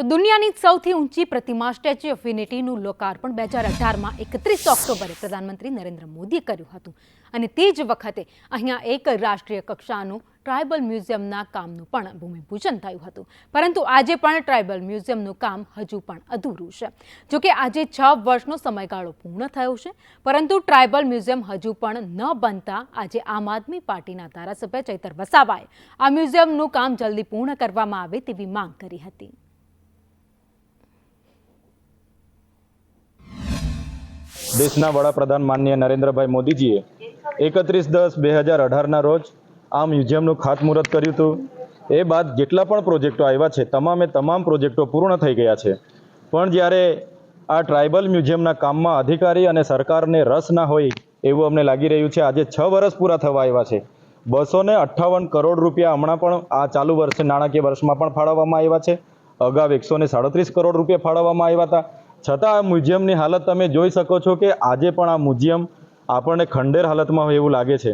તો દુનિયાની સૌથી ઊંચી પ્રતિમા સ્ટેચ્યુ ઓફ યુનિટીનું લોકાર્પણ બે હજાર અઢારમાં એકત્રીસ ઓક્ટોબરે પ્રધાનમંત્રી નરેન્દ્ર મોદીએ કર્યું હતું. અને તે જ વખતે અહીંયા એક રાષ્ટ્રીય કક્ષાનું ટ્રાઇબલ મ્યુઝિયમના કામનું પણ ભૂમિપૂજન થયું હતું. પરંતુ આજે પણ ટ્રાઇબલ મ્યુઝિયમનું કામ હજુ પણ અધૂરું છે. જોકે આજે છ વર્ષનો સમયગાળો પૂર્ણ થયો છે, પરંતુ ટ્રાઇબલ મ્યુઝિયમ હજુ પણ ન બનતા આજે આમ આદમી પાર્ટીના ધારાસભ્ય ચૈતર વસાવાએ આ મ્યુઝિયમનું કામ જલ્દી પૂર્ણ કરવામાં આવે તેવી માંગ કરી હતી. દેશના વડાપ્રધાન માનનીય નરેન્દ્રભાઈ મોદીજીએ એકત્રીસ દસ બે હજાર અઢારના રોજ આ મ્યુઝિયમનું ખાતમુહૂર્ત કર્યું હતું. એ બાદ જેટલા પણ પ્રોજેક્ટો આવ્યા છે, તમામે તમામ પ્રોજેક્ટો પૂર્ણ થઈ ગયા છે. પણ જ્યારે આ ટ્રાઇબલ મ્યુઝિયમના કામમાં અધિકારી અને સરકારને રસ ના હોય એવું અમને લાગી રહ્યું છે, આજે છ વર્ષ પૂરા થવા આવ્યા છે. બસો ને અઠ્ઠાવન કરોડ રૂપિયા હમણાં પણ આ ચાલુ વર્ષે, નાણાકીય વર્ષમાં પણ ફાળવવામાં આવ્યા છે. અગાઉ એકસો ને સાડત્રીસ કરોડ રૂપિયા ફાળવવામાં આવ્યા હતા. છતાં આ મ્યુઝિયમની હાલત તમે જોઈ શકો છો કે આજે પણ આ મ્યુઝિયમ આપણને ખંડેર હાલતમાં હોય એવું લાગે છે.